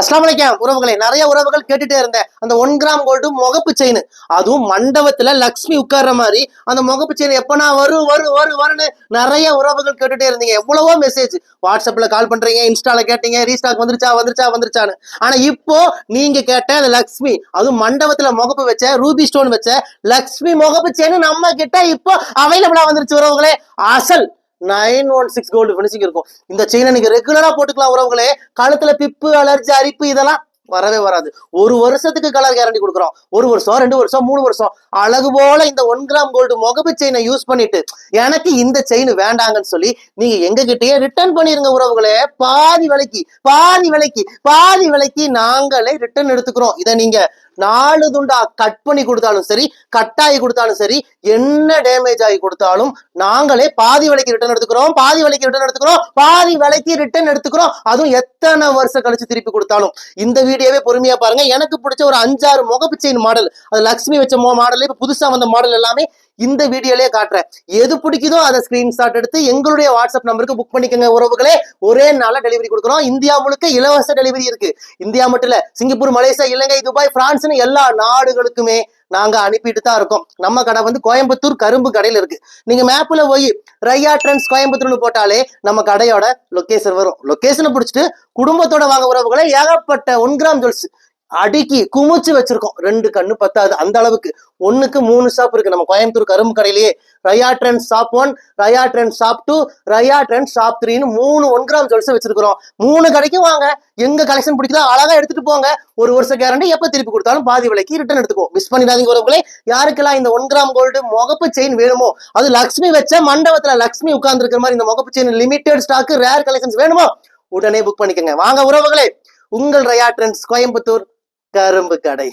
அஸ்லாம் வலைக்கம் உறவுகளை நிறைய உறவுகள் கேட்டுட்டே இருந்தேன். அந்த ஒன் கிராம் கோல்டு முகப்பு செயின் அதுவும் மண்டபத்துல லக்ஷ்மி உட்கார்ற மாதிரி. அந்த முகப்பு செயின் எப்பனா வரும் வரும் வரும் வரும்னு நிறைய உறவுகள் கேட்டுட்டே இருந்தீங்க. எவ்வளவோ மெசேஜ் வாட்ஸ்அப்ல கால் பண்றீங்க இன்ஸ்டால கேட்டீங்க ரீஸ்டாக் வந்துருச்சா வந்துருச்சா வந்துருச்சான்னு. ஆனா இப்போ நீங்க கேட்ட அந்த லக்ஷ்மி அதுவும் மண்டபத்துல முகப்பு வச்ச ரூபி ஸ்டோன் வச்ச லக்ஷ்மி முகப்பு செயின் நம்ம கிட்ட இப்போ அவைலபிளா வந்துருச்சு உறவுகளே. அசல் nine one six gold finishing இருக்கும். இந்த செயினை நீங்க ரெகுலரா போட்டுக்கலாம் உறவுகளே. கழுத்துல பிப்பு அலர்ஜி அரிப்பு இதெல்லாம் வரவே வராது. ஒரு வருஷத்துக்கு கலர் கேரண்டி கொடுக்குறோம். ஒரு வருஷம் ரெண்டு வருஷம் மூணு வருஷம். அழகு போல இந்த ஒன் கிராம் கோல்டு முகப்பு செயினை யூஸ் பண்ணிட்டு எனக்கு இந்த செயின் வேண்டாங்கன்னு சொல்லி நீங்க எங்க கிட்டயே ரிட்டர்ன் பண்ணிருங்க உறவுகளே. பாதி விலைக்கு பாதி விலைக்கு பாதி விலைக்கு நாங்களே ரிட்டர்ன் எடுத்துக்கிறோம். இதை நீங்க நாலு துண்டா கட் பண்ணி கொடுத்தாலும் சரி கட்டாயி கொடுத்தாலும் சரி என்ன டேமேஜ் ஆகி கொடுத்தாலும் நாங்களே பாதி விலைக்கு ரிட்டர்ன் எடுத்துக்கிறோம் பாதி விலைக்கு ரிட்டர்ன் எடுத்துக்கிறோம் பாதி விலைக்கு ரிட்டர்ன் எடுத்துக்கிறோம். அதுவும் எத்தனை வருஷம் கழிச்சு திருப்பி கொடுத்தாலும். இந்த வீடியோவே பொறுமையா பாருங்க. எனக்கு பிடிச்ச ஒரு அஞ்சாறு முகப்பு மாடல் அது லக்ஷ்மி வச்ச மாடல் இப்ப புதுசா வந்த மாடல் எல்லாமே இந்த வீடியோலயே காட்டுறேன். எது பிடிக்குதோ அதை ஸ்கிரீன்ஷாட் எடுத்து எங்களுடைய வாட்ஸ்அப் நம்பருக்கு புக் பண்ணிக்கோங்க உறவுகளே. ஒரே நாளா டெலிவரி கொடுக்குறோம். இந்தியா முழுக்க இலவச டெலிவரி இருக்கு. இந்தியா மட்டும் இல்ல Singapore Malaysia Ilangai Dubai France பிரான்ஸ்னு எல்லா நாடுகளுக்குமே நாங்க அனுப்பிட்டு தான் இருக்கோம். நம்ம கடை வந்து கோயம்புத்தூர் கரும்பு கடையில இருக்கு. நீங்க மேப்ல போய் ரையா ட்ரெண்ட்ஸ் கோயம்புத்தூர்னு போட்டாலே நம்ம கடையோட லொகேஷன் வரும். லொக்கேஷனை பிடிச்சிட்டு குடும்பத்தோட வாங்க உறவுகளை ஏகப்பட்ட ஒன் கிராம் ஜுவல்ஸ் அடுக்கி குமிச்சு வச்சிருக்கோம். ரெண்டு கண்ணு பத்தாது. அந்த அளவுக்கு. ஒண்ணுக்கு மூணு ஷாப் இருக்கு. நம்ம கோயம்புத்தூர் கரும்பு கடையிலேயே. Raya trend shop one Raya trend shop two Raya trend shop த்ரீன்னு மூணு ஒன் கிராம் ஜுவல்ஸ் வச்சிருக்கிறோம். மூணு கடைக்கும் வாங்க. எங்க கலெக்ஷன் பிடிக்குதோ அழகா எடுத்துட்டு போங்க. ஒரு வருஷம் கேரண்டி எப்ப திருப்பி கொடுத்தாலும் பாதி விலைக்கு ரிட்டர்ன் எடுத்துக்கோ மிஸ் பண்ணிடாதீங்க உறவுகளே. யாருக்கெல்லாம் இந்த ஒன் கிராம் கோல்டு முகப்பு செயின் வேணுமோ அது லக்ஷ்மி வச்ச மண்டபத்துல லக்ஷ்மி உட்கார்ந்து இருக்கிற மாதிரி இந்த முகப்பு chain limited stock rare collections வேணுமோ உடனே புக் பண்ணிக்கோங்க. வாங்க உறவுகளே. உங்கள் ரயா ட்ரெண்ட்ஸ் கோயம்புத்தூர் கரும்பு கடை.